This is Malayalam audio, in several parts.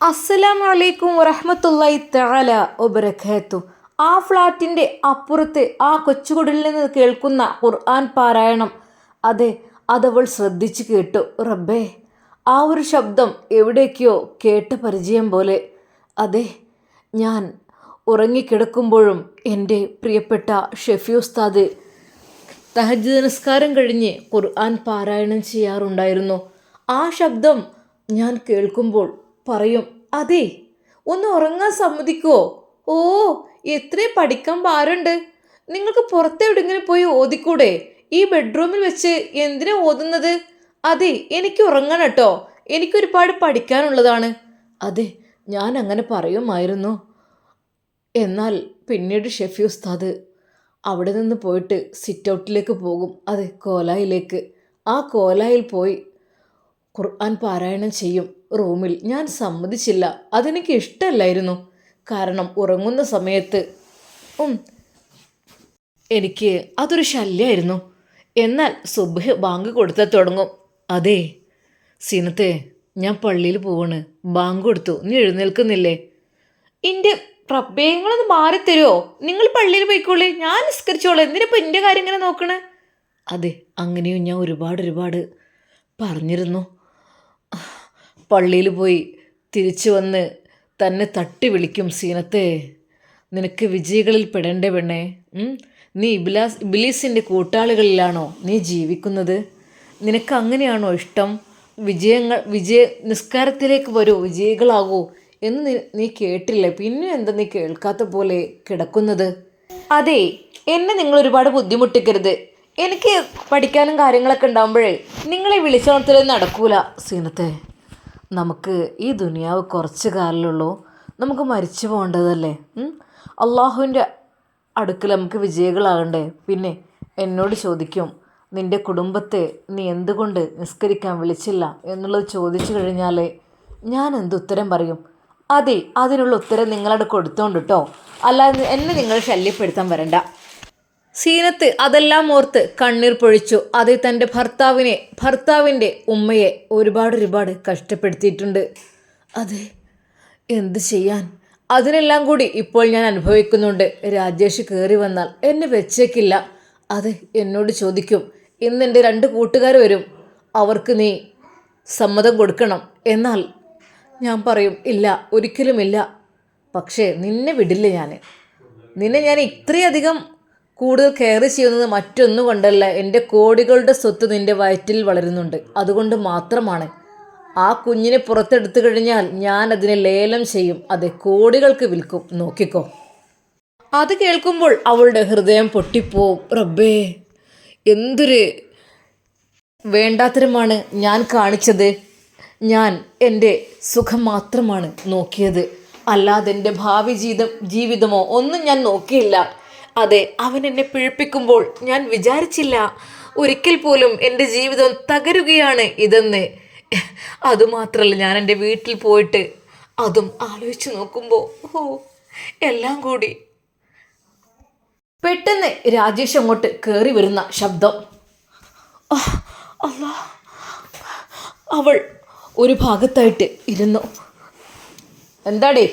അസ്സലാമു വലൈക്കും വറഹമത്തല്ലായി തആല ഒബരഖേത്തു ആ ഫ്ലാറ്റിന്റെ അപ്പുറത്ത് ആ കൊച്ചുകുടിൽ നിന്ന് കേൾക്കുന്ന ഖുർആൻ പാരായണം. അതെ അതവൾ ശ്രദ്ധിച്ചു കേട്ടു. റബ്ബേ ആ ഒരു ശബ്ദം എവിടേക്കോ കേട്ട പരിചയം പോലെ. അതെ ഞാൻ ഉറങ്ങിക്കിടക്കുമ്പോഴും എന്റെ പ്രിയപ്പെട്ട ഷെഫി ഉസ്താദ് തഹജ് നിസ്കാരം കഴിഞ്ഞ് ഖുർആൻ പാരായണം ചെയ്യാറുണ്ടായിരുന്നു. ആ ശബ്ദം ഞാൻ കേൾക്കുമ്പോൾ പറയും അതെ ഒന്ന് ഉറങ്ങാൻ സമ്മതിക്കുമോ ഓ എത്രയും പഠിക്കാൻ ഭാരമുണ്ട്. നിങ്ങൾക്ക് പുറത്തെവിടെങ്കിലും പോയി ഓതിക്കൂടെ? ഈ ബെഡ്റൂമിൽ വെച്ച് എന്തിനാ ഓതുന്നത്? അതെ എനിക്ക് ഉറങ്ങണം കേട്ടോ. എനിക്കൊരുപാട് പഠിക്കാനുള്ളതാണ്. അതെ ഞാൻ അങ്ങനെ പറയുമായിരുന്നു. എന്നാൽ പിന്നീട് ഷെഫി ഉസ്താദ് അവിടെ നിന്ന് പോയിട്ട് സിറ്റ് ഔട്ടിലേക്ക് പോകും. അതെ കോലായിലേക്ക്. ആ കോലായിൽ പോയി ഖുർആൻ പാരായണം ചെയ്യും. റൂമിൽ ഞാൻ സമ്മതിച്ചില്ല. അതെനിക്ക് ഇഷ്ടമല്ലായിരുന്നു കാരണം ഉറങ്ങുന്ന സമയത്ത് എനിക്ക് അതൊരു ശല്യമായിരുന്നു എന്നാൽ സുബഹ് ബാങ്ക് കൊടുത്താൽ തുടങ്ങും. അതെ സിനത്തെ ഞാൻ പള്ളിയിൽ പോവാണ്. ബാങ്ക് കൊടുത്തു. നീ എഴുന്നേൽക്കുന്നില്ലേ? എന്റെ പ്രഭേയങ്ങളൊന്ന് മാറിത്തരുമോ നിങ്ങൾ പള്ളിയിൽ പോയിക്കോളേ. ഞാൻ നിസ്കരിച്ചോളൂ. എന്തിനിപ്പോൾ എന്റെ കാര്യം ഇങ്ങനെ നോക്കണേ? അതെ അങ്ങനെയും ഞാൻ ഒരുപാട് ഒരുപാട് പറഞ്ഞിരുന്നു. പള്ളിയിൽ പോയി തിരിച്ചു വന്ന് തന്നെ തട്ടി വിളിക്കും സീനത്തെ നിനക്ക് വിജയികളിൽ പെടേണ്ടേ പെണ്ണേ. നീ ഇബിലാസ് ഇബിലീസിന്റെ കൂട്ടാളികളിലാണോ നീ ജീവിക്കുന്നത്? നിനക്ക് അങ്ങനെയാണോ ഇഷ്ടം? വിജയങ്ങൾ വിജയ നിസ്കാരത്തിലേക്ക് വരൂ വിജയികളാകൂ. എന്ന് നീ കേട്ടില്ലേ. പിന്നെ എന്താ നീ കേൾക്കാത്ത പോലെ കിടക്കുന്നത്? അതെ എന്നെ നിങ്ങൾ ഒരുപാട് ബുദ്ധിമുട്ടിക്കരുത്. എനിക്ക് പഠിക്കാനും കാര്യങ്ങളൊക്കെ ഉണ്ടാകുമ്പോഴേ നിങ്ങളെ വിളിച്ചോണത്തിലൊന്നും നടക്കൂല സീനത്തെ. നമുക്ക് ഈ ദുനിയാവ് കുറച്ച് കാലമുള്ളൂ നമുക്ക് മരിച്ചു പോകേണ്ടതല്ലേ? അള്ളാഹുവിന്റെ അടുക്കൽ നമുക്ക് വിജയികളാകണ്ടേ? പിന്നെ എന്നോട് ചോദിക്കും നിന്റെ കുടുംബത്തെ നീ എന്തുകൊണ്ട് നിസ്കരിക്കാൻ വിളിച്ചില്ല? എന്നുള്ളത് ചോദിച്ചു കഴിഞ്ഞാൽ ഞാൻ എന്ത് ഉത്തരം പറയും? അതെ അതിനുള്ള ഉത്തരം നിങ്ങളവിടെ കൊടുത്തോണ്ട് കേട്ടോ അല്ലാതെ എന്നെ നിങ്ങൾ ശല്യപ്പെടുത്താൻ വരണ്ട. സീനത്ത് അതെല്ലാം ഓർത്ത് കണ്ണീർ പൊഴിച്ചു. അത് തന്റെ ഭർത്താവിനെ ഭർത്താവിന്റെ ഉമ്മയെ ഒരുപാട് ഒരുപാട് കഷ്ടപ്പെടുത്തിയിട്ടുണ്ട്. അതെ എന്ത് ചെയ്യാൻ? അതിനെല്ലാം കൂടി ഇപ്പോൾ ഞാൻ അനുഭവിക്കുന്നുണ്ട്. രാജേഷ് കയറി വന്നാൽ എന്നെ വെച്ചേക്കില്ല. അത് എന്നോട് ചോദിക്കും ഇന്ന് എന്റെ രണ്ട് കൂട്ടുകാർ വരും. അവർക്ക് നീ സമ്മതം കൊടുക്കണം. എന്നാൽ ഞാൻ പറയും ഇല്ല ഒരിക്കലുമില്ല. പക്ഷേ നിന്നെ വിടില്ല ഞാൻ നിന്നെ ഞാൻ ഇത്രയധികം കൂടുതൽ കെയർ ചെയ്യുന്നത് മറ്റൊന്നും കൊണ്ടല്ല. എന്റെ കോടികളുടെ സ്വത്ത് നിന്റെ വയറ്റിൽ വളരുന്നുണ്ട്. അതുകൊണ്ട് മാത്രമാണ്. ആ കുഞ്ഞിനെ പുറത്തെടുത്തു കഴിഞ്ഞാൽ ഞാൻ അതിനെ ലേലം ചെയ്യും. അതെ കോടികൾക്ക് വിൽക്കും. നോക്കിക്കോ. അത് കേൾക്കുമ്പോൾ അവളുടെ ഹൃദയം പൊട്ടിപ്പോവും. റബ്ബേ എന്തൊരു വേണ്ടാത്തരമാണ് ഞാൻ കാണിച്ചത്. ഞാൻ എന്റെ സുഖം മാത്രമാണ് നോക്കിയത്. അല്ലാതെ എന്റെ ഭാവി ജീവിതം ജീവിതമോ ഒന്നും ഞാൻ നോക്കിയില്ല. അതെ അവൻ എന്നെ പിഴപ്പിക്കുമ്പോൾ ഞാൻ വിചാരിച്ചില്ല. ഒരിക്കൽ പോലും എന്റെ ജീവിതം തകരുകയാണ് ഇതെന്ന്. അതുമാത്രമല്ല ഞാൻ എന്റെ വീട്ടിൽ പോയിട്ട് അതും ആലോചിച്ചു നോക്കുമ്പോൾ ഓ എല്ലാം കൂടി. പെട്ടെന്ന് രാജേഷ് അങ്ങോട്ട് കയറി വരുന്ന ശബ്ദം. അവൾ ഒരു ഭാഗത്തായിട്ട് ഇരുന്നു. എന്താടേ?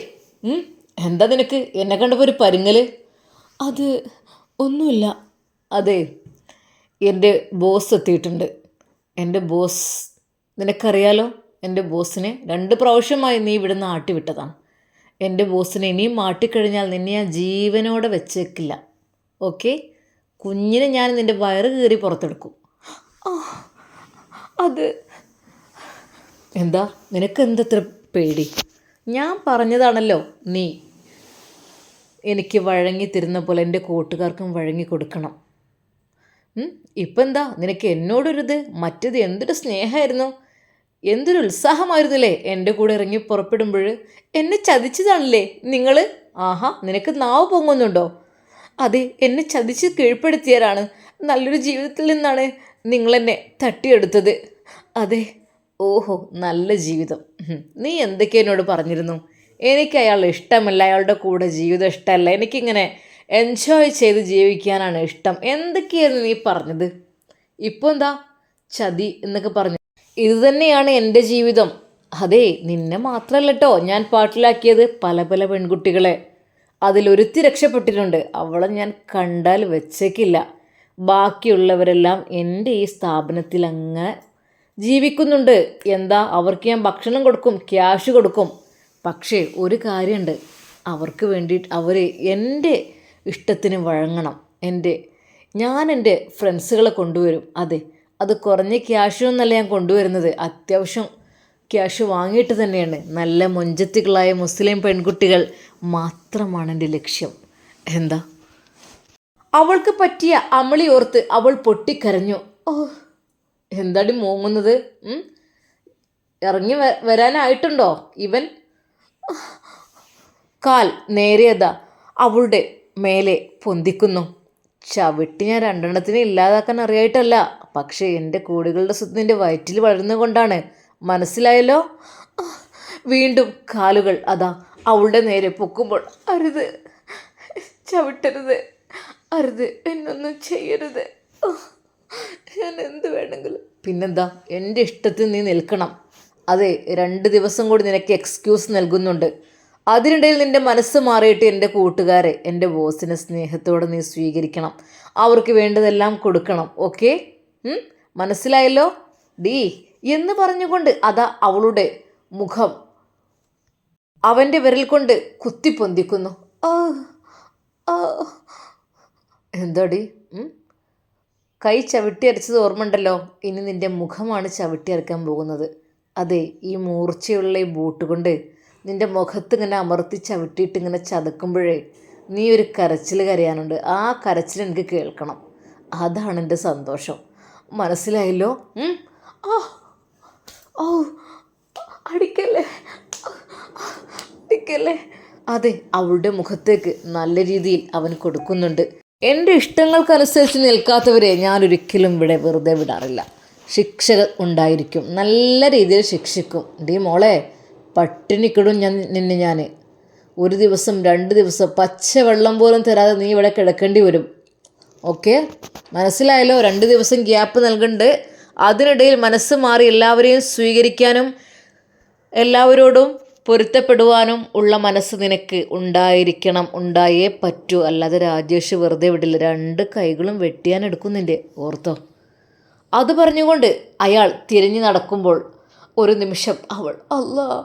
എന്താ നിനക്ക്? എന്നെ കണ്ടപ്പോൾ ഒരു പരുങ്ങൽ? അത് ഒന്നുമില്ല. അതെ എന്റെ ബോസ് എത്തിയിട്ടുണ്ട്. എന്റെ ബോസ് നിനക്കറിയാലോ എന്റെ ബോസിനെ രണ്ട് പ്രാവശ്യമായി നീ ഇവിടുന്ന് ആട്ടിവിട്ടതാണ്. എന്റെ ബോസിനെ ഇനിയും മാട്ടിക്കഴിഞ്ഞാൽ നിന്നെ ഞാൻ ജീവനോടെ വെച്ചേക്കില്ല. ഓക്കെ? കുഞ്ഞിനെ ഞാൻ നിന്റെ വയറ് കീറി പുറത്തെടുക്കും. അത് എന്താ? നിനക്ക് എന്തത്ര പേടി? ഞാൻ പറഞ്ഞതാണല്ലോ നീ എനിക്ക് വഴങ്ങി തരുന്ന പോലെ എന്റെ കൂട്ടുകാർക്കും വഴങ്ങി കൊടുക്കണം. ഇപ്പം എന്താ നിനക്ക് എന്നോടൊരിത്? മറ്റേത് എന്തൊരു സ്നേഹമായിരുന്നു എന്തൊരു ഉത്സാഹമായിരുന്നില്ലേ? എന്റെ കൂടെ ഇറങ്ങി പുറപ്പെടുമ്പോൾ. എന്നെ ചതിച്ചതാണല്ലേ നിങ്ങൾ ആഹാ നിനക്ക് നാവ് പൊങ്ങുന്നുണ്ടോ? അതെ എന്നെ ചതിച്ച് കീഴ്പ്പെടുത്തിയവരാണ്. നല്ലൊരു ജീവിതത്തിൽ നിന്നാണ് നിങ്ങളെന്നെ തട്ടിയെടുത്തത്. അതെ. ഓഹോ നല്ല ജീവിതം. നീ എന്തൊക്കെ എന്നോട് പറഞ്ഞിരുന്നു? എനിക്ക് അയാൾ ഇഷ്ടമില്ല അയാളുടെ കൂടെ ജീവിതം ഇഷ്ടമല്ല. എനിക്കിങ്ങനെ എൻജോയ് ചെയ്ത് ജീവിക്കാനാണ് ഇഷ്ടം. എന്തൊക്കെയായിരുന്നു നീ പറഞ്ഞത്? ഇപ്പോൾ എന്താ? ചതി എന്നൊക്കെ പറഞ്ഞു. ഇത് തന്നെയാണ് എന്റെ ജീവിതം. അതെ നിന്നെ മാത്രമല്ല കേട്ടോ ഞാൻ പാട്ടിലാക്കിയത് പല പല പെൺകുട്ടികളെ. അതിലൊരുത്തി രക്ഷപ്പെട്ടിട്ടുണ്ട്. അവളെ ഞാൻ കണ്ടാൽ വെച്ചേക്കില്ല. ബാക്കിയുള്ളവരെല്ലാം എന്റെ ഈ സ്ഥാപനത്തിൽ അങ്ങനെ ജീവിക്കുന്നുണ്ട്. എന്താ? അവർക്ക് ഞാൻ ഭക്ഷണം കൊടുക്കും ക്യാഷ് കൊടുക്കും. പക്ഷേ ഒരു കാര്യമുണ്ട് അവർക്ക് വേണ്ടിയിട്ട് അവർ എന്റെ ഇഷ്ടത്തിന് വഴങ്ങണം. എന്റെ ഞാൻ എന്റെ ഫ്രണ്ട്സുകളെ കൊണ്ടുവരും. അതെ അത് കുറഞ്ഞ ക്യാഷൊന്നല്ല ഞാൻ കൊണ്ടുവരുന്നത്. അത്യാവശ്യം ക്യാഷ് വാങ്ങിയിട്ട് തന്നെയാണ്. നല്ല മൊഞ്ചത്തികളായ മുസ്ലിം പെൺകുട്ടികൾ മാത്രമാണ് എന്റെ ലക്ഷ്യം. എന്താ? അവൾക്ക് പറ്റിയ അമളി ഓർത്ത് അവൾ പൊട്ടിക്കരഞ്ഞു. ഓ എന്താടി മൂങ്ങുന്നത്? ഇറങ്ങി വരാനായിട്ടുണ്ടോ ഇവൻ? കാൽ നേരിയത. അവളുടെ മേലെ പൊന്തിക്കുന്നു. ചവിട്ടി ഞാൻ രണ്ടെണ്ണത്തിനെ ഇല്ലാതാക്കാൻ അറിയായിട്ടല്ല. പക്ഷേ എന്റെ കൂടികളുടെ സ്വത്ത് നിന്റെ വയറ്റിൽ വളരുന്നതുകൊണ്ടാണ്. മനസ്സിലായല്ലോ? വീണ്ടും കാലുകൾ അതാ അവളുടെ നേരെ പൊക്കുമ്പോൾ അരുത്. ചവിട്ടരുത്. അരുത്. എന്നൊന്നും ചെയ്യരുത്. ഞാൻ എന്ത് വേണമെങ്കിലും. പിന്നെന്താ? എന്റെ ഇഷ്ടത്തിൽ നീ നിൽക്കണം. അതെ രണ്ട് ദിവസം കൂടി നിനക്ക് എക്സ്ക്യൂസ് നൽകുന്നുണ്ട്. അതിനിടയിൽ നിന്റെ മനസ്സ് മാറിയിട്ട് എന്റെ കൂട്ടുകാരെ എന്റെ ബോസിനെ സ്നേഹത്തോടെ നീ സ്വീകരിക്കണം. അവർക്ക് വേണ്ടതെല്ലാം കൊടുക്കണം ഓക്കെ മനസ്സിലായല്ലോ? ഡീ എന്ന് പറഞ്ഞുകൊണ്ട് അതാ അവളുടെ മുഖം. അവന്റെ വിരൽ കൊണ്ട് കുത്തിപ്പൊന്തിക്കുന്നു എന്താടി കൈ ചവിട്ടി അരച്ചത് ഓർമ്മയുണ്ടല്ലോ? ഇനി നിന്റെ മുഖമാണ് ചവിട്ടി അരക്കാൻ പോകുന്നത്. അതെ ഈ മൂർച്ചയുള്ള ഈ ബൂട്ട് കൊണ്ട് നിന്റെ മുഖത്ത് ഇങ്ങനെ അമർത്തി ചവിട്ടിയിട്ട് ഇങ്ങനെ ചതക്കുമ്പോഴേ നീ ഒരു കരച്ചിൽ കരയാനുണ്ട്. ആ കരച്ചിൽ എനിക്ക് കേൾക്കണം. അതാണ് എന്റെ സന്തോഷം. മനസ്സിലായല്ലോ? ഓ അടിക്കല്ലേ? അടിക്കല്ലേ? അതെ അവളുടെ മുഖത്തേക്ക് നല്ല രീതിയിൽ അവൻ കൊടുക്കുന്നുണ്ട്. എന്റെ ഇഷ്ടങ്ങൾക്കനുസരിച്ച് നിൽക്കാത്തവരെ ഞാൻ ഒരിക്കലും ഇവിടെ വെറുതെ വിടാറില്ല. ശിക്ഷ ഉണ്ടായിരിക്കും. നല്ല രീതിയിൽ ശിക്ഷിക്കും. ഡീ മോളെ പട്ടിണിക്കിടും ഞാൻ നിന്നെ ഞാൻ ഒരു ദിവസം രണ്ട് ദിവസം പച്ചവെള്ളം പോലും തരാതെ നീ ഇവിടെ കിടക്കേണ്ടി വരും. ഓക്കെ? മനസ്സിലായല്ലോ? രണ്ട് ദിവസം ഗ്യാപ്പ് നൽകുന്നുണ്ട് അതിനിടയിൽ മനസ്സ് മാറി എല്ലാവരെയും സ്വീകരിക്കാനും എല്ലാവരോടും പൊരുത്തപ്പെടുവാനും ഉള്ള മനസ്സ് നിനക്ക് ഉണ്ടായിരിക്കണം. ഉണ്ടായേ പറ്റൂ. അല്ലാതെ രാജേഷ് വെറുതെ വിടില്ല. രണ്ട് കൈകളും വെട്ടിയാൻ എടുക്കുന്നില്ലേ? ഓർത്തോ? അത് പറഞ്ഞുകൊണ്ട് അയാൾ തിരിഞ്ഞു നടക്കുമ്പോൾ ഒരു നിമിഷം അവൾ അല്ലാ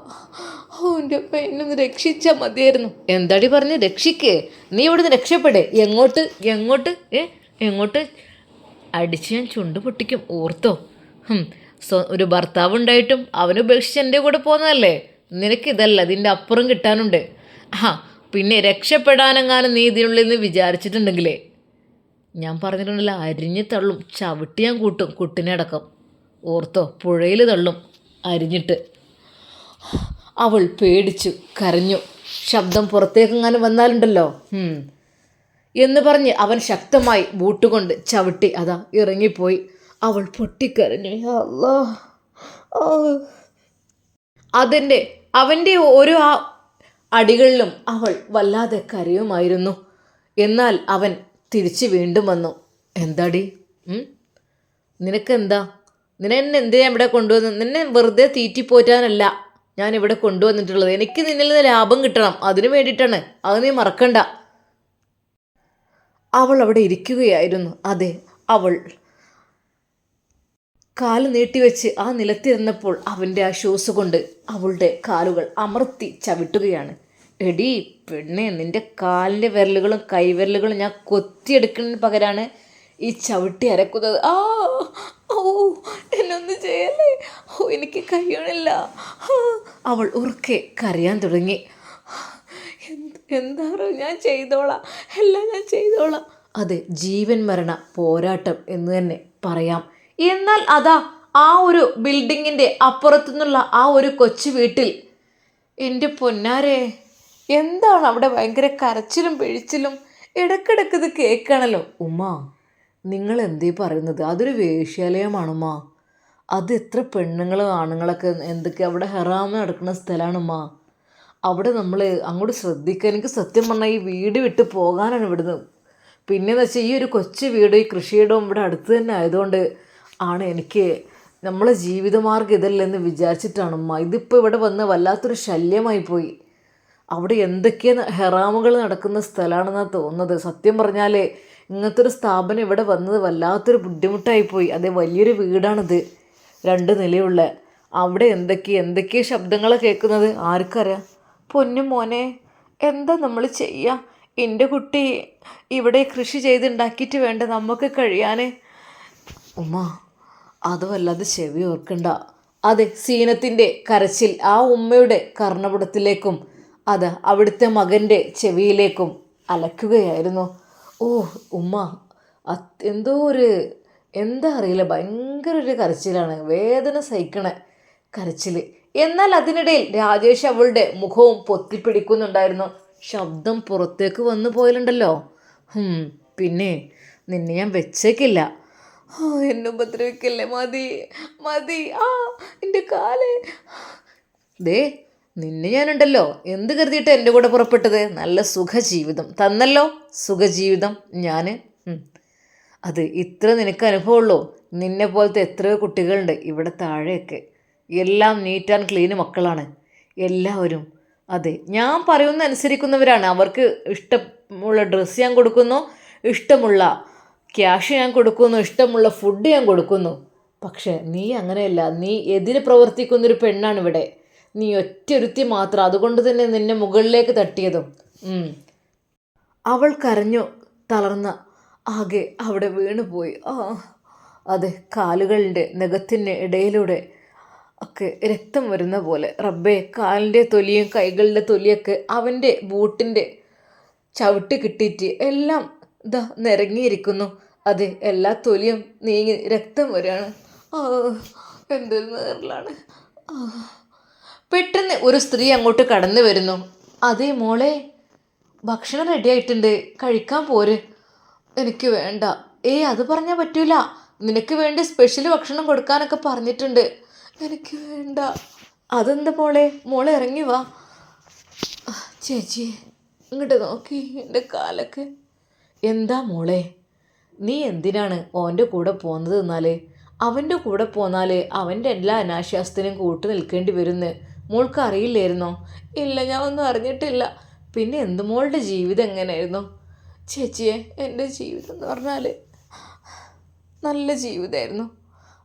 അവന്റെ പെണ്ണൊന്ന് രക്ഷിച്ചാൽ മതിയായിരുന്നു. എന്താടി പറഞ്ഞ്? രക്ഷിക്കേ. നീ ഇവിടുന്ന് രക്ഷപ്പെടേ. എങ്ങോട്ട്? എങ്ങോട്ട്? ഏ? എങ്ങോട്ട്? അടിച്ച് ഞാൻ ചുണ്ട് പൊട്ടിക്കും. ഓർത്തോ? സ്വ- ഒരു ഭർത്താവ് ഉണ്ടായിട്ടും അവനുപേക്ഷിച്ച് എന്റെ കൂടെ പോകുന്നതല്ലേ? നിനക്കിതല്ല ഇതിന്റെ അപ്പുറം കിട്ടാനുണ്ട്. ആ പിന്നെ രക്ഷപ്പെടാനെങ്ങാനും നീ ഇതിനുള്ളിൽ നിന്ന് വിചാരിച്ചിട്ടുണ്ടെങ്കിലേ. ഞാൻ പറഞ്ഞിട്ടുണ്ടല്ലോ അരിഞ്ഞ് തള്ളും. ചവിട്ടി ഞാൻ കൂട്ടും കുട്ടിനെ അടക്കം. ഓർത്തോ പുഴയിൽ തള്ളും അരിഞ്ഞിട്ട്. അവൾ പേടിച്ചു കരഞ്ഞു. ശബ്ദം പുറത്തേക്കെങ്ങാനും വന്നാലുണ്ടല്ലോ? എന്ന് പറഞ്ഞ് അവൻ ശക്തമായി ബൂട്ടുകൊണ്ട് ചവിട്ടി അതാ ഇറങ്ങിപ്പോയി. അവൾ പൊട്ടിക്കരഞ്ഞു. അല്ലാ. അതിന്റെ അവന്റെ ഓരോ ആ അടികളിലും അവൾ വല്ലാതെ കരയുമായിരുന്നു. എന്നാൽ അവൻ തിരിച്ച് വീണ്ടും വന്നു. എന്താടി? നിനക്കെന്താ? നിന്നെ എന്നെ എന്തിനാ ഇവിടെ കൊണ്ടുവന്ന് നിന്നെ വെറുതെ തീറ്റിപ്പോറ്റാനല്ല ഞാൻ ഇവിടെ കൊണ്ടുവന്നിട്ടുള്ളത്. എനിക്ക് നിന്നിൽ നിന്ന് ലാഭം കിട്ടണം. അതിനു വേണ്ടിയിട്ടാണ്. അത് നീ മറക്കണ്ട. അവൾ അവിടെ ഇരിക്കുകയായിരുന്നു. അതെ അവൾ കാൽ നീട്ടിവെച്ച് ആ നിലത്തിരുന്നപ്പോൾ അവന്റെ ആ ഷൂസ് കൊണ്ട് അവളുടെ കാലുകൾ അമർത്തി ചവിട്ടുകയാണ്. എടി പെണ്ണെ നിന്റെ കാലിന്റെ വിരലുകളും കൈവിരലുകളും ഞാൻ കൊത്തിയെടുക്കുന്നതിന് പകരമാണ് ഈ ചവിട്ടി അരക്കുന്നത്. ആ ഓ എന്നൊന്നും ചെയ്യല്ലേ? ഓ എനിക്ക് കഴിയണില്ല. അവൾ ഉറക്കെ കരയാൻ തുടങ്ങി. എന്ത് എന്താണോ ഞാൻ ചെയ്തോളാം. എല്ലാം ഞാൻ ചെയ്തോളാം. അതെ ജീവൻ മരണ പോരാട്ടം എന്ന് തന്നെ പറയാം. എന്നാൽ അതാ ആ ഒരു ബിൽഡിങ്ങിന്റെ അപ്പുറത്തുനിന്നുള്ള ആ ഒരു കൊച്ചു വീട്ടിൽ. എന്റെ പൊന്നാരെ. എന്താണ് അവിടെ ഭയങ്കര കരച്ചിലും പിഴിച്ചിലും ഇടക്കിടക്ക് ഇത് കേൾക്കണല്ലോ? ഉമ്മ നിങ്ങൾ എന്തേ പറയുന്നത്? അതൊരു വേശ്യാലയമാണുമ്മ അത് എത്ര പെണ്ണുങ്ങളും ആണുങ്ങളൊക്കെ എന്തൊക്കെ അവിടെ ഹെറാമ നടക്കുന്ന സ്ഥലമാണുമ്മ അവിടെ നമ്മൾ അങ്ങോട്ട് ശ്രദ്ധിക്കുക എനിക്ക് സത്യം പറഞ്ഞാൽ ഈ വീട് വിട്ട് പോകാനാണ് ഇവിടുന്ന്. പിന്നെന്ന് വെച്ചാൽ ഈ ഒരു കൊച്ചു വീട് ഈ കൃഷിയിടവും ഇവിടെ അടുത്ത് തന്നെ ആയതുകൊണ്ട് ആണ് എനിക്ക് നമ്മളെ ജീവിതമാർഗം ഇതല്ലെന്ന് വിചാരിച്ചിട്ടാണ് ഉമ്മ. ഇതിപ്പോൾ ഇവിടെ വന്ന് വല്ലാത്തൊരു ശല്യമായി പോയി. അവിടെ എന്തൊക്കെ ഹെറാമുകൾ നടക്കുന്ന സ്ഥലമാണെന്നാണ് തോന്നുന്നത്. സത്യം പറഞ്ഞാൽ ഇങ്ങനത്തെ ഒരു സ്ഥാപനം ഇവിടെ വന്നത് വല്ലാത്തൊരു ബുദ്ധിമുട്ടായിപ്പോയി. അതെ വലിയൊരു വീടാണിത്. രണ്ട് നിലയുള്ള. അവിടെ എന്തൊക്കെ എന്തൊക്കെ ശബ്ദങ്ങളാണ് കേൾക്കുന്നത്? ആർക്കറിയാം. പൊന്നു മോനെ എന്താ നമ്മൾ ചെയ്യുക എന്റെ കുട്ടി ഇവിടെ കൃഷി ചെയ്തുണ്ടാക്കിയിട്ട് വേണ്ട നമുക്ക് കഴിയാൻ ഉമ്മ അത് വല്ലാതെ ചെവി ഓർക്കണ്ട. അതെ സീനത്തിന്റെ കരച്ചിൽ ആ ഉമ്മയുടെ കർണപുടത്തിലേക്കും അത് അവിടുത്തെ മകന്റെ ചെവിയിലേക്കും അലക്കുകയായിരുന്നു. ഓ ഉമ്മ എന്തോ ഒരു എന്താ അറിയില്ല ഭയങ്കര ഒരു കരച്ചിലാണ് വേദന സഹിക്കണ കരച്ചിൽ എന്നാൽ അതിനിടയിൽ രാജേഷ് അവളുടെ മുഖവും പൊത്തിപ്പിടിക്കുന്നുണ്ടായിരുന്നു. ശബ്ദം പുറത്തേക്ക് വന്നു പോയാലുണ്ടല്ലോ. പിന്നെ നിന്നെ ഞാൻ വെച്ചേക്കില്ല. ആ എന്നെ ഉപദ്രവിക്കല്ലേ മതി മതി ആ എന്റെ കാൽ. ദേ നിന്നെ ഞാനുണ്ടല്ലോ. എന്ത് കരുതിയിട്ട് എന്റെ കൂടെ പുറപ്പെട്ടത്? നല്ല സുഖജീവിതം. തന്നല്ലോ സുഖജീവിതം ഞാൻ അത് ഇത്ര നിനക്ക് അനുഭവമുള്ളൂ. നിന്നെ പോലത്തെ എത്രയോ കുട്ടികളുണ്ട് ഇവിടെ താഴെയൊക്കെ. എല്ലാം നീറ്റ് ആൻഡ് ക്ലീൻ മക്കളാണ്. എല്ലാവരും. അതെ ഞാൻ പറയുന്ന അനുസരിക്കുന്നവരാണ്. അവർക്ക് ഇഷ്ടമുള്ള ഡ്രസ്സ് ഞാൻ കൊടുക്കുന്നു ഇഷ്ടമുള്ള ക്യാഷ് ഞാൻ കൊടുക്കുന്നു ഇഷ്ടമുള്ള ഫുഡ് ഞാൻ കൊടുക്കുന്നു. പക്ഷേ നീ അങ്ങനെയല്ല. നീ എതിര് പ്രവർത്തിക്കുന്നൊരു പെണ്ണാണ് ഇവിടെ. നീ ഒറ്റൊരുത്തി മാത്രം. അതുകൊണ്ട് തന്നെ നിന്നെ മുകളിലേക്ക് തട്ടിയതും. അവൾ കരഞ്ഞു തളർന്ന ആകെ അവിടെ വീണുപോയി ആ അതെ കാലുകളുടെ നഖത്തിന്റെ ഇടയിലൂടെ ഒക്കെ രക്തം വരുന്ന പോലെ. റബ്ബെ കാലിന്റെ തൊലിയും കൈകളുടെ തൊലിയൊക്കെ അവന്റെ ബൂട്ടിന്റെ ചവിട്ട് കിട്ടിയിട്ട് എല്ലാം ഇതാ നിരങ്ങിയിരിക്കുന്നു അതെ എല്ലാ തൊലിയും നീങ്ങി രക്തം വരികയാണ്. എന്തൊരു നേറിലാണ് ആ. പെട്ടെന്ന് ഒരു സ്ത്രീ അങ്ങോട്ട് കടന്നു വരുന്നു. അതേ മോളെ ഭക്ഷണം റെഡി ആയിട്ടുണ്ട് കഴിക്കാൻ പോര്. എനിക്ക് വേണ്ട. ഏയ് അത് പറഞ്ഞാൽ പറ്റൂല. നിനക്ക് വേണ്ടി സ്പെഷ്യൽ ഭക്ഷണം കൊടുക്കാനൊക്കെ പറഞ്ഞിട്ടുണ്ട്. എനിക്ക് വേണ്ട. അതെന്താ മോളെ? മോളെ ഇറങ്ങി വാ. ചേച്ചി ഇങ്ങോട്ട് നോക്കി. എന്റെ കാലൊക്കെ. എന്താ മോളെ? നീ എന്തിനാണ് ഓന്റെ കൂടെ പോകുന്നത് എന്നാൽ അവന്റെ കൂടെ പോന്നാൽ അവന്റെ എല്ലാ അനാശാസ്യത്തിനും കൂട്ടു നിൽക്കേണ്ടി വരുന്ന്. മോൾക്ക് അറിയില്ലായിരുന്നോ? ഇല്ല ഞാൻ ഒന്നും അറിഞ്ഞിട്ടില്ല. പിന്നെ എന്ത് മോളുടെ ജീവിതം എങ്ങനെയായിരുന്നു? ചേച്ചിയെ എന്റെ ജീവിതം എന്ന് പറഞ്ഞാൽ നല്ല ജീവിതമായിരുന്നു.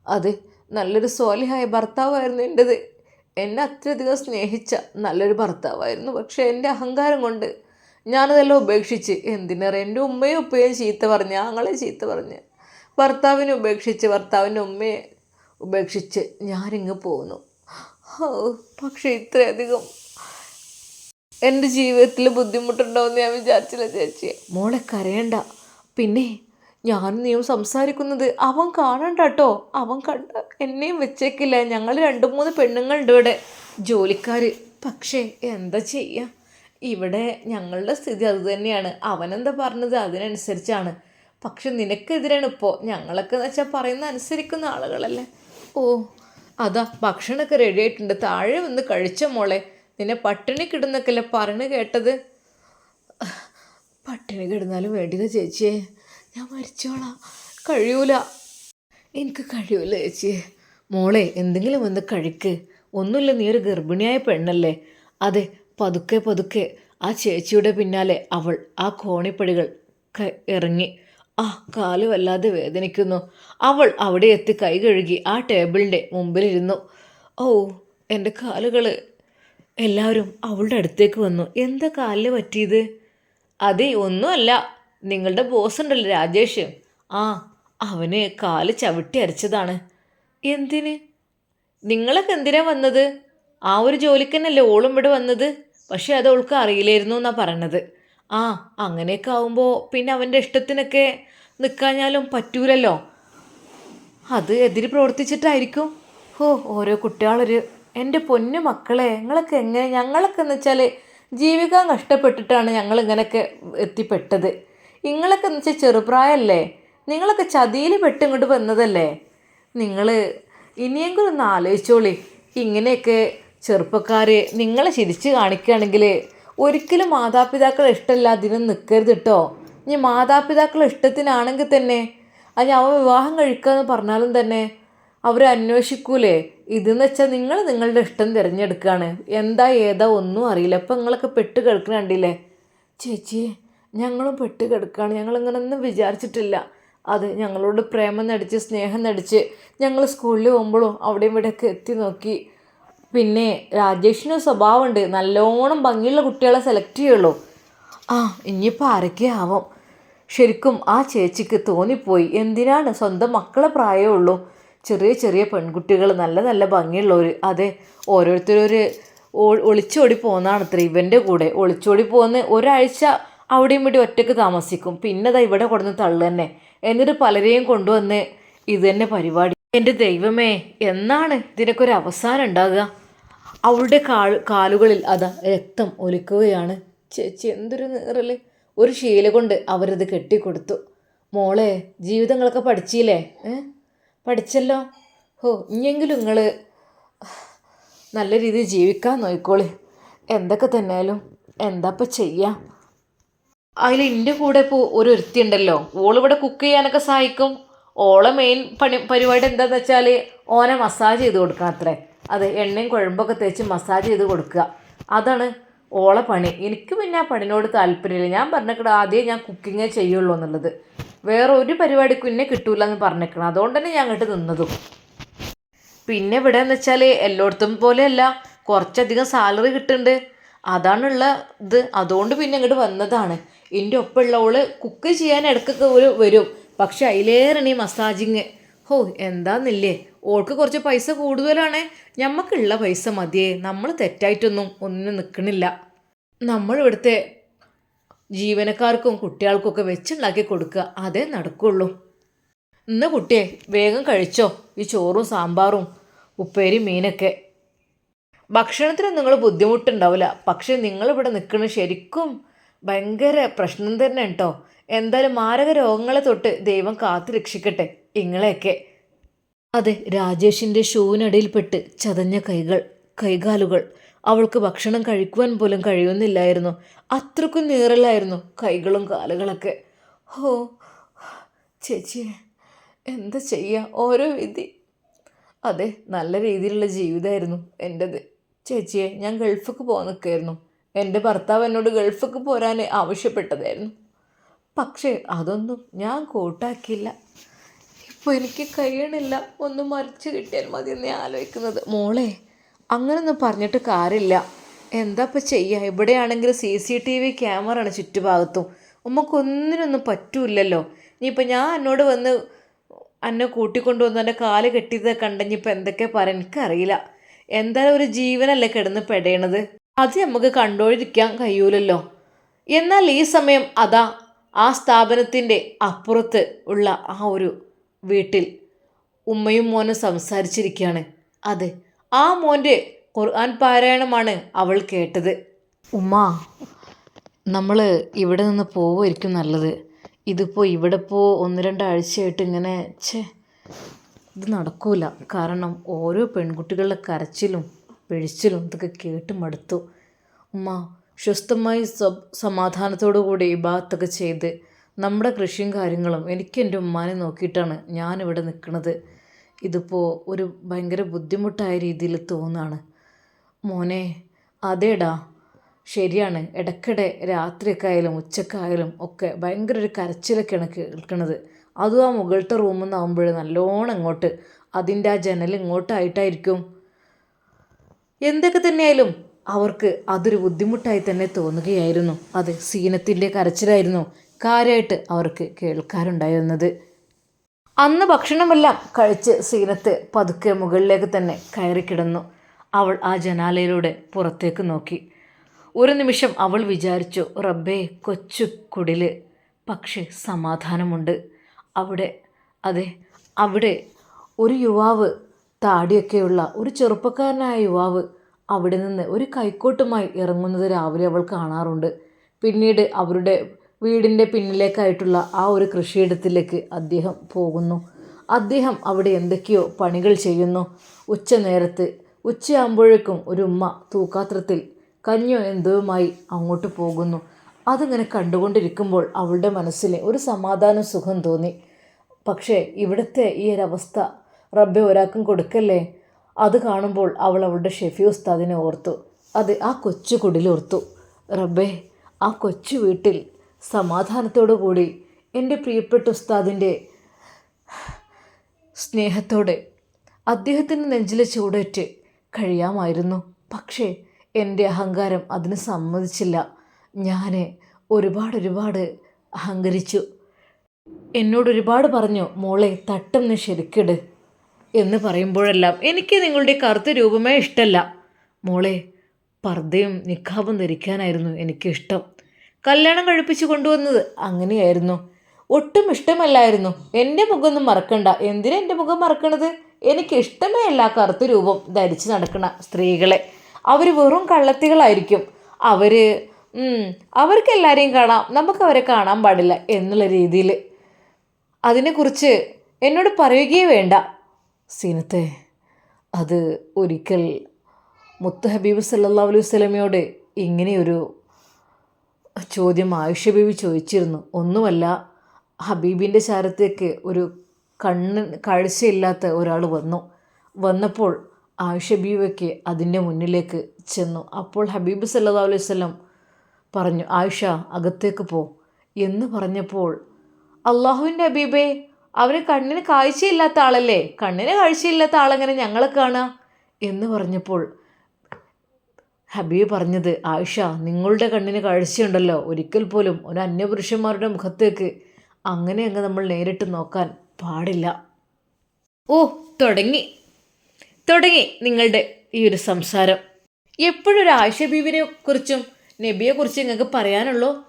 അത് നല്ലൊരു സോലിഹായ ഭർത്താവായിരുന്നു എന്റെത് എന്നെ അത്രയധികം സ്നേഹിച്ച നല്ലൊരു ഭർത്താവായിരുന്നു. പക്ഷേ എന്റെ അഹങ്കാരം കൊണ്ട് ഞാനതെല്ലാം ഉപേക്ഷിച്ച് എന്തിനേറെ എന്റെ ഉമ്മയും ഉപ്പയും ചീത്ത പറഞ്ഞ് ആങ്ങളെ ചീത്ത പറഞ്ഞ് ഭർത്താവിനെ ഉപേക്ഷിച്ച് ഭർത്താവിന്റെ ഉമ്മയെ ഉപേക്ഷിച്ച് ഞാനിങ്ങ് പോന്നു. ഓ പക്ഷേ ഇത്രയധികം എന്റെ ജീവിതത്തിൽ ബുദ്ധിമുട്ടുണ്ടാവുമെന്ന് ഞാൻ വിചാരിച്ചില്ല ചേച്ചി. മോളെ കരയണ്ട. പിന്നെ ഞാനും നീയും സംസാരിക്കുന്നത് അവൻ കാണണ്ട കേട്ടോ അവൻ കണ്ട എന്നെയും വെച്ചേക്കില്ല. ഞങ്ങൾ രണ്ട് മൂന്ന് പെണ്ണുങ്ങളുണ്ട് ഇവിടെ. ജോലിക്കാർ പക്ഷേ എന്താ ചെയ്യുക ഇവിടെ ഞങ്ങളുടെ സ്ഥിതി അതുതന്നെയാണ് അവനെന്താ പറഞ്ഞത് അതിനനുസരിച്ചാണ്. പക്ഷെ നിനക്കെതിരാണ് ഇപ്പോൾ ഞങ്ങളൊക്കെ എന്ന് വെച്ചാൽ പറയുന്ന അനുസരിക്കുന്ന ആളുകളല്ലേ? ഓ അതാ ഭക്ഷണമൊക്കെ റെഡി ആയിട്ടുണ്ട്. താഴെ വന്ന് കഴിച്ച മോളെ. നിന്നെ പട്ടിണി കിടന്നൊക്കെയല്ലേ പറഞ്ഞു കേട്ടത്? പട്ടിണി കിടന്നാലും വേണ്ടിയതാ ചേച്ചിയെ. ഞാൻ മരിച്ചോളാം. കഴിയൂല. എനിക്ക് കഴിയൂല ചേച്ചിയെ മോളെ എന്തെങ്കിലും വന്ന് കഴിക്ക്. ഒന്നുമില്ല നീ ഒരു ഗർഭിണിയായ പെണ്ണല്ലേ. അതെ പതുക്കെ പതുക്കെ ആ ചേച്ചിയുടെ പിന്നാലെ അവൾ ആ കോണിപ്പടികൾ ഇറങ്ങി. ആ കാൽ വല്ലാതെ വേദനിക്കുന്നു. അവൾ അവിടെ എത്തി കൈ കഴുകി ആ ടേബിളിന്റെ മുമ്പിലിരുന്നു. ഓ എന്റെ കാലുകൾ എല്ലാവരും അവളുടെ അടുത്തേക്ക് വന്നു. എന്താ കാലിൽ പറ്റിയത്? അതെ ഒന്നുമല്ല. നിങ്ങളുടെ ബോസ് ഉണ്ടല്ലോ രാജേഷ്. ആ അവന് കാൽ ചവിട്ടി അരച്ചതാണ്. എന്തിന്? നിങ്ങളൊക്കെ എന്തിനാ വന്നത്? ആ ഒരു ജോലിക്ക് തന്നെയല്ലേ ഓളും ഇവിടെ വന്നത്? പക്ഷേ അത് അവൾക്ക് അറിയില്ലായിരുന്നു എന്നാണ് പറയണത്. ആ അങ്ങനെയൊക്കെ ആവുമ്പോൾ പിന്നെ അവന്റെ ഇഷ്ടത്തിനൊക്കെ നിൽക്കാഞ്ഞാലും പറ്റൂലല്ലോ. അത് എതിര് പ്രവർത്തിച്ചിട്ടായിരിക്കും. ഓ ഓരോ കുട്ടികളൊരു എന്റെ പൊന്നു മക്കളെ നിങ്ങളൊക്കെ എങ്ങനെ? ഞങ്ങളൊക്കെ എന്ന് വെച്ചാൽ ജീവിക്കാൻ കഷ്ടപ്പെട്ടിട്ടാണ് ഞങ്ങൾ ഇങ്ങനെയൊക്കെ എത്തിപ്പെട്ടത്. നിങ്ങളൊക്കെ എന്ന് വെച്ചാൽ ചെറുപ്രായമല്ലേ നിങ്ങളൊക്കെ ചതിയിൽ പെട്ടിങ്ങോട്ട് വന്നതല്ലേ? നിങ്ങൾ ഇനിയെങ്കിലും ഒന്ന് ആലോചിച്ചോളി. ഇങ്ങനെയൊക്കെ ചെറുപ്പക്കാർ നിങ്ങളെ ചിരിച്ച് കാണിക്കുകയാണെങ്കിൽ ഒരിക്കലും മാതാപിതാക്കളെ ഇഷ്ടമല്ല അതിനും നിൽക്കരുത് കേട്ടോ ഇനി മാതാപിതാക്കളെ ഇഷ്ടത്തിനാണെങ്കിൽ തന്നെ അത് അവൻ വിവാഹം കഴിക്കാന്ന് പറഞ്ഞാലും തന്നെ അവർ അന്വേഷിക്കൂലേ. ഇതെന്ന് വെച്ചാൽ നിങ്ങൾ നിങ്ങളുടെ ഇഷ്ടം തിരഞ്ഞെടുക്കുകയാണ് എന്താ ഏതാ ഒന്നും അറിയില്ല. ഇപ്പം നിങ്ങളൊക്കെ പെട്ട് കിടക്കണ കണ്ടില്ലേ? ചേച്ചി ഞങ്ങളും പെട്ട് കിടക്കുകയാണ് ഞങ്ങളിങ്ങനൊന്നും വിചാരിച്ചിട്ടില്ല. അത് ഞങ്ങളോട് പ്രേമം നടിച്ച് സ്നേഹം നടിച്ച് ഞങ്ങൾ സ്കൂളിൽ പോകുമ്പോഴും അവിടെയും ഇവിടെയൊക്കെ എത്തി നോക്കി. പിന്നെ രാജേഷിന് സ്വഭാവമുണ്ട്. നല്ലോണം ഭംഗിയുള്ള കുട്ടികളെ സെലക്ട് ചെയ്യുള്ളൂ. ആ ഇനിയിപ്പോൾ ആരൊക്കെ ആവാം? ശരിക്കും ആ ചേച്ചിക്ക് തോന്നിപ്പോയി. എന്തിനാണ്? സ്വന്തം മക്കളെ പ്രായമുള്ളൂ ചെറിയ ചെറിയ പെൺകുട്ടികൾ നല്ല നല്ല ഭംഗിയുള്ളവർ അതെ ഓരോരുത്തരൊരു ഒളിച്ചോടി പോകുന്നതാണ് അത്ര ഇവന്റെ കൂടെ. ഒളിച്ചോടി പോകുന്ന ഒരാഴ്ച അവിടെയും ഇവിടെ ഒറ്റയ്ക്ക് താമസിക്കും. പിന്നെ ദാ ഇവിടെ കൊടുന്ന് തള്ളു തന്നെ എന്നിട്ട് പലരെയും കൊണ്ടുവന്ന് ഇത് തന്നെ പരിപാടി. എന്റെ ദൈവമേ എന്നാണ് ഇതിനൊക്കെ ഒരു അവസാനം ഉണ്ടാകുക അവളുടെ കാൽ കാലുകളിൽ അതാ രക്തം ഒലിക്കുകയാണ്. ചേച്ചി എന്തൊരു നീറൽ. ഒരു ശീല കൊണ്ട് അവരത് കെട്ടിക്കൊടുത്തു. മോളെ ജീവിതങ്ങളൊക്കെ പഠിച്ചില്ലേ? പഠിച്ചല്ലോ? ഹോ ഇനിയെങ്കിലും നിങ്ങൾ നല്ല രീതിയിൽ ജീവിക്കാൻ നോക്കിക്കോളി. എന്തൊക്കെ തന്നെയാലും എന്താപ്പം ചെയ്യാം? അതിൽ എന്റെ കൂടെ ഇപ്പോൾ ഒരു ഉണ്ടല്ലോ. ഓളിവിടെ കുക്ക് ചെയ്യാനൊക്കെ സഹായിക്കും. ഓളെ മെയിൻ പണി പരിപാടി എന്താണെന്ന് വെച്ചാൽ ഓനെ മസാജ് ചെയ്ത് കൊടുക്കണം അത്രേ. അതെ എണ്ണയും കുഴമ്പൊക്കെ തേച്ച് മസാജ് ചെയ്ത് കൊടുക്കുക. അതാണ് ഓളെ പണി. എനിക്ക് പിന്നെ ആ പണിനോട് താല്പര്യമില്ല. ഞാൻ പറഞ്ഞേക്കട ആദ്യം ഞാൻ കുക്കിങ്ങേ ചെയ്യുള്ളൂ എന്നുള്ളത്. വേറെ ഒരു പരിപാടിക്കും എന്നെ കിട്ടൂല എന്ന് പറഞ്ഞേക്കണം. അതുകൊണ്ട് തന്നെ ഞാൻ അങ്ങോട്ട് നിന്നതും. പിന്നെ ഇവിടെ എന്ന് വെച്ചാൽ എല്ലായിടത്തും പോലെയല്ല കുറച്ചധികം സാലറി കിട്ടുന്നുണ്ട് അതാണുള്ള ഇത്. അതുകൊണ്ട് പിന്നെ അങ്ങോട്ട് വന്നതാണ്. എന്റെ ഒപ്പമുള്ളവൾ കുക്ക് ചെയ്യാൻ ഇടക്കൊക്കെ ഒരു വരും. പക്ഷേ അതിലേറെ ഈ മസാജിങ് ഹോ എന്താന്നില്ലേ? ഓൾക്ക് കുറച്ച് പൈസ കൂടുതലാണ്. ഞമ്മക്കുള്ള പൈസ മതിയേ. നമ്മൾ തെറ്റായിട്ടൊന്നും ഒന്നിനും നിൽക്കണില്ല നമ്മൾ ഇവിടുത്തെ ജീവനക്കാർക്കും കുട്ടികൾക്കൊക്കെ വെച്ചുണ്ടാക്കി കൊടുക്കുക. അതേ നടക്കുള്ളൂ. ഇന്ന് കുട്ടിയെ വേഗം കഴിച്ചോ. ഈ ചോറും സാമ്പാറും ഉപ്പേരി മീനൊക്കെ. ഭക്ഷണത്തിന് നിങ്ങൾ ബുദ്ധിമുട്ടുണ്ടാവില്ല. പക്ഷെ നിങ്ങളിവിടെ നിൽക്കുന്നത് ശരിക്കും ഭയങ്കര പ്രശ്നം തന്നെ കേട്ടോ എന്തായാലും മാരക രോഗങ്ങളെ തൊട്ട് ദൈവം കാത്തു രക്ഷിക്കട്ടെ ഇങ്ങളെയൊക്കെ. അതെ രാജേഷിന്റെ ഷൂവിനടിയിൽപ്പെട്ട് ചതഞ്ഞ കൈകൾ കൈകാലുകൾ. അവൾക്ക് ഭക്ഷണം കഴിക്കുവാൻ പോലും കഴിയുന്നില്ലായിരുന്നു. അത്രക്കും നീറലായിരുന്നു കൈകളും കാലുകളൊക്കെ. ഹോ ചേച്ചിയെ എന്താ ചെയ്യുക ഓരോ വിധി. അതെ നല്ല രീതിയിലുള്ള ജീവിതമായിരുന്നു എന്റെത് ചേച്ചിയെ ഞാൻ ഗൾഫിക്ക് പോകാൻ നിൽക്കുകയായിരുന്നു എന്റെ ഭർത്താവ് എന്നോട് ഗൾഫിക്ക് പോരാൻ ആവശ്യപ്പെട്ടതായിരുന്നു. പക്ഷേ അതൊന്നും ഞാൻ കൂട്ടാക്കിയില്ല. ഇപ്പോൾ എനിക്ക് കഴിയണില്ല. ഒന്ന് മറിച്ച് കിട്ടിയാൽ മതി ഞാൻ ആലോചിക്കുന്നത്. മോളെ അങ്ങനൊന്നും പറഞ്ഞിട്ട് കാര്യമില്ല. എന്താ ഇപ്പം ചെയ്യുക ഇവിടെയാണെങ്കിൽ C C T V camera ആണ് ചുറ്റുഭാഗത്തും. ഉമ്മക്കൊന്നിനൊന്നും പറ്റൂലല്ലോ ഇനിയിപ്പോൾ ഞാൻ എന്നോട് വന്ന് എന്നെ കൂട്ടിക്കൊണ്ടുവന്ന് എന്റെ കാൽ കെട്ടിയത് കണ്ടഞ്ഞിപ്പോൾ എന്തൊക്കെ പറയാൻ എനിക്കറിയില്ല. എന്തായാലും ഒരു ജീവനല്ലേ കിടന്ന് പെടയണത്? അത് നമുക്ക് കണ്ടോണ്ടിരിക്കാൻ കഴിയൂലല്ലോ. എന്നാൽ ഈ സമയം അതാ. ആ സ്ഥാപനത്തിന്റെ അപ്പുറത്ത് ഉള്ള ആ ഒരു വീട്ടിൽ ഉമ്മയും മോനും സംസാരിച്ചിരിക്കുകയാണ്. അതെ ആ മോന്റെ ഖുർആൻ പാരായണമാണ് അവൾ കേട്ടത്. ഉമ്മ നമ്മൾ ഇവിടെ നിന്ന് പോവുമായിരിക്കും നല്ലത്. ഇതിപ്പോൾ ഇവിടെ ഇപ്പോൾ ഒന്ന് രണ്ടാഴ്ചയായിട്ട് ഇങ്ങനെ ഛേ ഇത് നടക്കൂല. കാരണം ഓരോ പെൺകുട്ടികളുടെ കരച്ചിലും പിഴിച്ചിലും ഇതൊക്കെ കേട്ട് മടുത്തു. ഉമ്മ സ്വസ്ഥമായി സ്വ സമാധാനത്തോടു കൂടി ഇബാത്തൊക്കെ ചെയ്ത് നമ്മുടെ കൃഷിയും കാര്യങ്ങളും എനിക്ക് എന്റെ ഉമ്മാനെ നോക്കിയിട്ടാണ് ഞാനിവിടെ നിൽക്കുന്നത്. ഇതിപ്പോൾ ഒരു ഭയങ്കര ബുദ്ധിമുട്ടായ രീതിയിൽ തോന്നാണ്. മോനെ അതേടാ. ശരിയാണ്. ഇടയ്ക്കിടെ രാത്രിയൊക്കെ ആയാലും ഉച്ചക്കായാലും ഒക്കെ ഭയങ്കര ഒരു കരച്ചിലൊക്കെയാണ് കേൾക്കുന്നത് അതും ആ മുകളിലത്തെ റൂമിൽ നിന്നാകുമ്പോൾ നല്ലോണം ഇങ്ങോട്ട് അതിന്റെ ആ ജനൽ ഇങ്ങോട്ടായിട്ടായിരിക്കും. എന്തൊക്കെ തന്നെയായാലും അവർക്ക് അതൊരു ബുദ്ധിമുട്ടായി തന്നെ തോന്നുകയായിരുന്നു. അത് സീനത്തിന്റെ കരച്ചിലായിരുന്നു കാര്യമായിട്ട് അവർക്ക് കേൾക്കാറുണ്ടായിരുന്നത്. അന്ന് ഭക്ഷണമെല്ലാം കഴിച്ച് സീനത്ത് പതുക്കെ മുകളിലേക്ക് തന്നെ കയറിക്കിടന്നു അവൾ ആ ജനാലയിലൂടെ പുറത്തേക്ക് നോക്കി. ഒരു നിമിഷം അവൾ വിചാരിച്ചു റബ്ബേ കൊച്ചു കുടിൽ. പക്ഷേ സമാധാനമുണ്ട്. അവിടെ അതെ അവിടെ ഒരു യുവാവ് താടിയൊക്കെയുള്ള ഒരു ചെറുപ്പക്കാരനായ യുവാവ് അവിടെ നിന്ന് ഒരു കൈക്കോട്ടുമായി ഇറങ്ങുന്നത് രാവിലെ അവൾ കാണാറുണ്ട്. പിന്നീട് അവരുടെ വീടിന്റെ പിന്നിലേക്കായിട്ടുള്ള ആ ഒരു കൃഷിയിടത്തിലേക്ക് അദ്ദേഹം പോകുന്നു. അദ്ദേഹം അവിടെ എന്തൊക്കെയോ പണികൾ ചെയ്യുന്നു. ഉച്ച നേരത്ത് ഉച്ചയാകുമ്പോഴേക്കും ഒരു ഉമ്മ തൂക്കാത്രത്തിൽ കഞ്ഞോ എന്തോമായി അങ്ങോട്ട് പോകുന്നു. അതിങ്ങനെ കണ്ടുകൊണ്ടിരിക്കുമ്പോൾ അവളുടെ മനസ്സിന് ഒരു സമാധാന സുഖം തോന്നി. പക്ഷേ ഇവിടുത്തെ ഈ ഒരവസ്ഥ റബ്ബെ ഒരാൾക്കും കൊടുക്കല്ലേ? അത് കാണുമ്പോൾ അവൾ അവളുടെ ഷെഫി ഉസ്താദിനെ ഓർത്തു. അത് ആ കൊച്ചു കുടിലോർത്തു റബ്ബേ ആ കൊച്ചു വീട്ടിൽ സമാധാനത്തോടു കൂടി എന്റെ പ്രിയപ്പെട്ട ഉസ്താദിന്റെ സ്നേഹത്തോടെ അദ്ദേഹത്തിന്റെ നെഞ്ചിലെ ചൂടേറ്റ് കഴിയാമായിരുന്നു. പക്ഷേ എന്റെ അഹങ്കാരം അതിന് സമ്മതിച്ചില്ല. ഞാൻ ഒരുപാട് ഒരുപാട് അഹങ്കരിച്ചു. എന്നോട് ഒരുപാട് പറഞ്ഞു മോളെ തട്ടെന്ന് ശരിക്കിട്. എന്ന് പറയുമ്പോഴെല്ലാം എനിക്ക് നിങ്ങളുടെ കറുത്ത രൂപമേ ഇഷ്ടമല്ല മോളെ പർദ്ദയും നിഖാബും ധരിക്കാനായിരുന്നു എനിക്കിഷ്ടം. കല്യാണം കഴിപ്പിച്ച് കൊണ്ടുവന്നത് അങ്ങനെയായിരുന്നു. ഒട്ടും ഇഷ്ടമല്ലായിരുന്നു. എന്റെ മുഖമൊന്നും മറക്കണ്ട. എന്തിനാ എന്റെ മുഖം മറക്കണത്? എനിക്ക് ഇഷ്ടമേ അല്ല കറുത്ത രൂപം ധരിച്ച് നടക്കുന്ന സ്ത്രീകളെ. അവർ വെറും കള്ളത്തികളായിരിക്കും. അവർ അവർക്ക് എല്ലാവരെയും കാണാം. നമുക്ക് അവരെ കാണാൻ പാടില്ല എന്നുള്ള രീതിയിൽ അതിനെക്കുറിച്ച് എന്നോട് പറയുകയേ വേണ്ട. സീനത്തെ അത് ഒരിക്കൽ മുത്ത് ഹബീബ് സല്ലാ അലൈഹി സ്വലമയോട് ഇങ്ങനെയൊരു ചോദ്യം ആയിഷ ബീബി ചോദിച്ചിരുന്നു. ഒന്നുമല്ല ഹബീബിന്റെ ചാരത്തേക്ക് ഒരു കണ്ണ് കാഴ്ചയില്ലാത്ത ഒരാൾ വന്നു. വന്നപ്പോൾ ആയിഷ ബീബയ്ക്ക് അതിന്റെ മുന്നിലേക്ക് ചെന്നു. അപ്പോൾ ഹബീബ് സല്ലാ അലൈഹി സ്വലം പറഞ്ഞു ആയിഷ അകത്തേക്ക് പോ. എന്ന് പറഞ്ഞപ്പോൾ അള്ളാഹുവിന്റെ ഹബീബേ അവന് കണ്ണിന് കാഴ്ചയില്ലാത്ത ആളല്ലേ? കണ്ണിന് കാഴ്ചയില്ലാത്ത ആളെങ്ങനെ ഞങ്ങളെ കാണുക എന്ന് പറഞ്ഞപ്പോൾ ഹബീബ് പറഞ്ഞത് ആയിഷ നിങ്ങളുടെ കണ്ണിന് കാഴ്ചയുണ്ടല്ലോ. ഒരിക്കൽ പോലും ഒരു അന്യപുരുഷന്മാരുടെ മുഖത്തേക്ക് അങ്ങനെ അങ്ങ് നമ്മൾ നേരിട്ട് നോക്കാൻ പാടില്ല. ഓ തുടങ്ങി. തുടങ്ങി നിങ്ങളുടെ ഈ ഒരു സംസാരം. എപ്പോഴൊരു ആയിഷ ബീവിനെ കുറിച്ചും നബിയെ കുറിച്ചും നിങ്ങൾക്ക് പറയാനുള്ളൂ?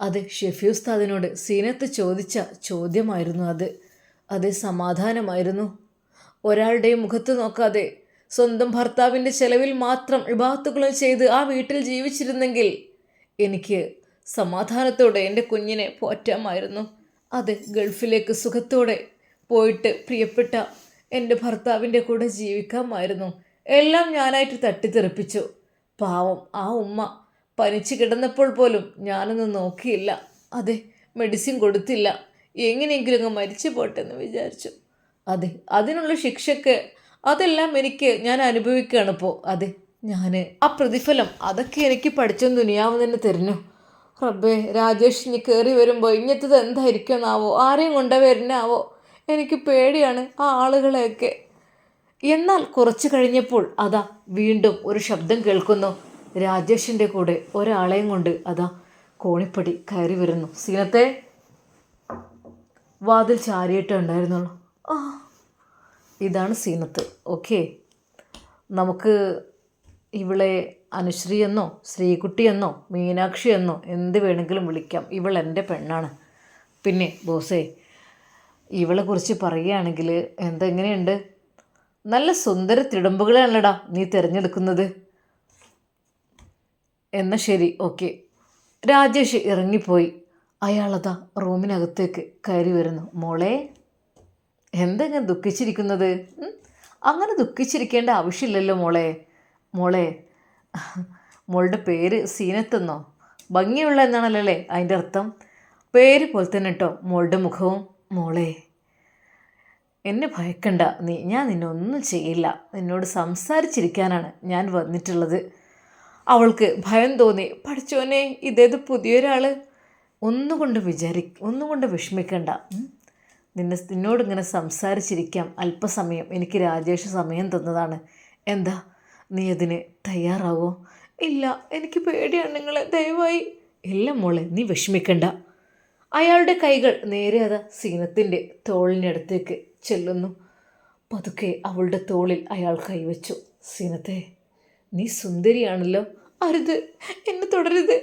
അത് ഷെഫി ഉസ്താദിനോട് സീനത്ത് ചോദിച്ച ചോദ്യമായിരുന്നു അത്. അത് സമാധാനമായിരുന്നു. ഒരാളുടെ മുഖത്ത് നോക്കാതെ സ്വന്തം ഭർത്താവിന്റെ ചെലവിൽ മാത്രം ഇബാത്തുകൾ ചെയ്ത് ആ വീട്ടിൽ ജീവിച്ചിരുന്നെങ്കിൽ എനിക്ക് സമാധാനത്തോടെ എന്റെ കുഞ്ഞിനെ പോറ്റാമായിരുന്നു. അത് ഗൾഫിലേക്ക് സുഖത്തോടെ പോയിട്ട് പ്രിയപ്പെട്ട എന്റെ ഭർത്താവിന്റെ കൂടെ ജീവിക്കാമായിരുന്നു. എല്ലാം ഞാനായിട്ട് തട്ടിത്തെറിപ്പിച്ചു. പാവം ആ ഉമ്മ പനിച്ചു കിടന്നപ്പോൾ പോലും ഞാനൊന്ന് നോക്കിയില്ല. അതെ മെഡിസിൻ കൊടുത്തില്ല. എങ്ങനെയെങ്കിലും അങ്ങ് മരിച്ചു പോട്ടെ എന്ന് വിചാരിച്ചു. അതെ അതിനുള്ള ശിക്ഷക്ക് അതെല്ലാം എനിക്ക് ഞാൻ അനുഭവിക്കുകയാണ് ഇപ്പോൾ അതെ ഞാൻ ആ പ്രതിഫലം അതൊക്കെ എനിക്ക് പഠിച്ച ദുനിയാവ് തന്നെ തരുന്നു. റബ്ബേ രാജേഷ് ഇനി കയറി വരുമ്പോൾ ഇങ്ങനത്തത് എന്തായിരിക്കുമെന്നാവോ? ആരെയും കൊണ്ട വരുന്നാവോ എനിക്ക് പേടിയാണ് ആ ആളുകളെയൊക്കെ. എന്നാൽ കുറച്ച് കഴിഞ്ഞപ്പോൾ അതാ വീണ്ടും ഒരു ശബ്ദം കേൾക്കുന്നു. രാജേഷിന്റെ കൂടെ ഒരാളെയും കൊണ്ട് അതാ കോണിപ്പടി കയറി വരുന്നു. സീനത്തെ വാതിൽ ചാരിയിട്ടേ ഉണ്ടായിരുന്നുള്ളൂ. ആ. ഇതാണ് സീനത്ത്. ഓക്കെ. നമുക്ക് ഇവളെ അനുശ്രീ എന്നോ ശ്രീകുട്ടി എന്നോ മീനാക്ഷി എന്നോ എന്ത് വേണമെങ്കിലും വിളിക്കാം. ഇവൾ എന്റെ പെണ്ണാണ്. പിന്നെ ബോസേ ഇവളെ കുറിച്ച് പറയുകയാണെങ്കിൽ എന്തെങ്ങനെയുണ്ട്? നല്ല സുന്ദര തിടമ്പുകളാണല്ലടാ നീ തിരഞ്ഞെടുക്കുന്നത്. എന്നാൽ ശരി ഓക്കെ. രാജേഷ് ഇറങ്ങിപ്പോയി. അയാളതാ റൂമിനകത്തേക്ക് കയറി വരുന്നു. മോളെ എന്തെങ്ങനെ ദുഃഖിച്ചിരിക്കുന്നത്? അങ്ങനെ ദുഃഖിച്ചിരിക്കേണ്ട ആവശ്യമില്ലല്ലോ മോളെ. മോളെ മോളുടെ പേര് സീനത്തെന്നോ? ഭംഗിയുള്ള എന്നാണല്ലേ അതിന്റെ അർത്ഥം? പേര് പോലെ തന്നെ കേട്ടോ മോളുടെ മുഖവും. മോളെ എന്നെ ഭയക്കണ്ട. നീ ഞാൻ നിന്നൊന്നും ചെയ്യില്ല. നിന്നോട് സംസാരിച്ചിരിക്കാനാണ് ഞാൻ വന്നിട്ടുള്ളത്. അവൾക്ക് ഭയം തോന്നി. പഠിച്ചോനെ ഇതേത് പുതിയൊരാൾ ഒന്നുകൊണ്ട് വിചാരി ഒന്നുകൊണ്ട് വിഷമിക്കണ്ട. നിന്നെ നിന്നോട് നിന്നോടിങ്ങനെ സംസാരിച്ചിരിക്കാം. അല്പസമയം എനിക്ക് രാജേഷ് സമയം തന്നതാണ്. എന്താ നീ അതിന് തയ്യാറാവോ? ഇല്ല എനിക്ക് പേടിയാണ് നിങ്ങളെ ദയവായി. ഇല്ല മോളെ നീ വിഷമിക്കണ്ട. അയാളുടെ കൈകൾ നേരെ അത് സീനത്തിന്റെ തോളിനടുത്തേക്ക് ചെല്ലുന്നു. പതുക്കെ അവളുടെ തോളിൽ അയാൾ കൈവച്ചു. സീനത്തെ നീ സുന്ദരിയാണല്ലോ. അരുത് എന്നെ തുടരുത്.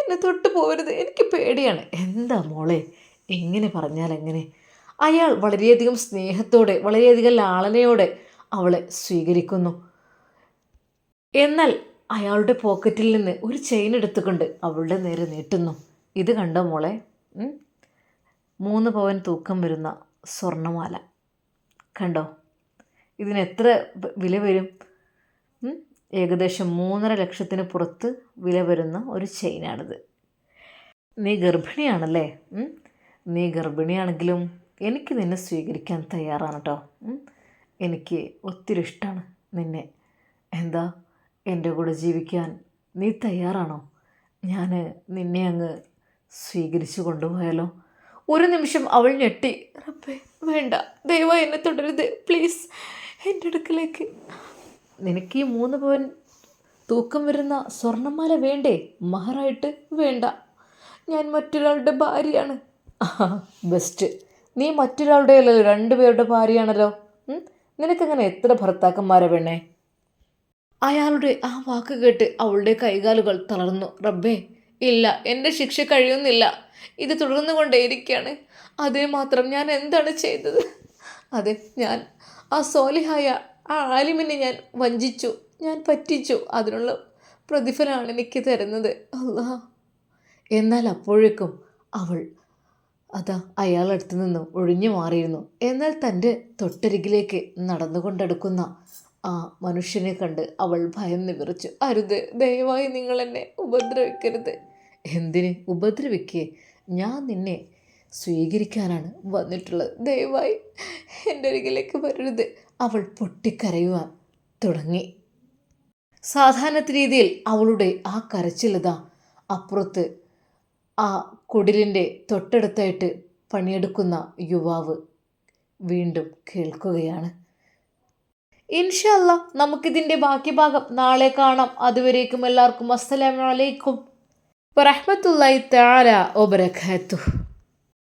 എന്നെ തൊട്ട് പോകരുത് എനിക്ക് പേടിയാണ്. എന്താ മോളെ? എങ്ങനെ പറഞ്ഞാൽ എങ്ങനെ? അയാൾ വളരെയധികം സ്നേഹത്തോടെ വളരെയധികം ലാളനയോടെ അവളെ സ്വീകരിക്കുന്നു. എന്നാൽ അയാളുടെ പോക്കറ്റിൽ നിന്ന് ഒരു ചെയിൻ എടുത്തുകൊണ്ട് അവളുടെ നേരെ നീട്ടുന്നു. ഇത് കണ്ടോ മോളെ? മൂന്ന് പവൻ തൂക്കം വരുന്ന സ്വർണമാല കണ്ടോ? ഇതിന് എത്ര വില വരും? ഏകദേശം മൂന്നര ലക്ഷത്തിന് പുറത്ത് വില വരുന്ന ഒരു ചെയിനാണിത് നീ ഗർഭിണിയാണല്ലേ? നീ ഗർഭിണിയാണെങ്കിലും എനിക്ക് നിന്നെ സ്വീകരിക്കാൻ തയ്യാറാണ് കേട്ടോ എനിക്ക് ഒത്തിരി ഇഷ്ടമാണ് നിന്നെ. എന്താ? എന്റെ കൂടെ ജീവിക്കാൻ നീ തയ്യാറാണോ? ഞാൻ നിന്നെ അങ്ങ് സ്വീകരിച്ചു കൊണ്ടുപോയാലോ? ഒരു നിമിഷം അവൾ ഞെട്ടി. റബ്ബേ വേണ്ട. ദയവായി എന്നെ തുടരുത്. പ്ലീസ് എന്റെ അടുക്കലേക്ക്. നിനക്ക് ഈ മൂന്ന് പവൻ തൂക്കം വരുന്ന സ്വർണമാല വേണ്ടേ? മഹറായിട്ട് വേണ്ട. ഞാൻ മറ്റൊരാളുടെ ഭാര്യയാണ്. ബെസ്റ്റ്. നീ മറ്റൊരാളുടെ അല്ലല്ലോ രണ്ടുപേരുടെ ഭാര്യയാണല്ലോ? നിനക്കങ്ങനെ എത്ര ഭർത്താക്കന്മാരെ വേണേ അയാളുടെ ആ വാക്ക് കേട്ട് അവളുടെ കൈകാലുകൾ തളർന്നു. റബ്ബേ ഇല്ല എന്റെ ശിക്ഷ കഴിയുന്നില്ല. ഇത് തുടർന്നു കൊണ്ടേയിരിക്കുകയാണ് അതേ മാത്രം ഞാൻ എന്താണ് ചെയ്തത്? അതെ ഞാൻ ആ സോലിഹായ ആ ആലിമിനെ ഞാൻ വഞ്ചിച്ചു. ഞാൻ പറ്റിച്ചു. അതിനുള്ള പ്രതിഫലമാണ് എനിക്ക് തരുന്നത്. അല്ലാ എന്നാൽ അപ്പോഴേക്കും അവൾ അതാ അയാളടുത്ത് നിന്ന് ഒഴിഞ്ഞു മാറിയിരുന്നു. എന്നാൽ തന്റെ തൊട്ടരികിലേക്ക് നടന്നുകൊണ്ടെടുക്കുന്ന ആ മനുഷ്യനെ കണ്ട് അവൾ ഭയം വിറച്ചു അരുത്. ദയവായി നിങ്ങൾ എന്നെ ഉപദ്രവിക്കരുത്. എന്തിന്? ഉപദ്രവിക്കേ. ഞാൻ നിന്നെ സ്വീകരിക്കാനാണ് വന്നിട്ടുള്ളത്. ദയവായി എന്റെ അരികിലേക്ക് വരരുത്. അവൾ പൊട്ടിക്കരയുവാൻ തുടങ്ങി. സാധാരണ രീതിയിൽ അവളുടെ ആ കരച്ചിലതാ അപ്പുറത്ത് ആ കുടിലിന്റെ തൊട്ടടുത്തായിട്ട് പണിയെടുക്കുന്ന യുവാവ് വീണ്ടും കേൾക്കുകയാണ്. ഇൻഷല്ല നമുക്കിതിന്റെ ബാക്കി ഭാഗം നാളെ കാണാം. അതുവരേക്കും എല്ലാവർക്കും അസ്സലാമലൈക്കും വറഹമത്തല്ലായി താര ഒബരഖാത്തു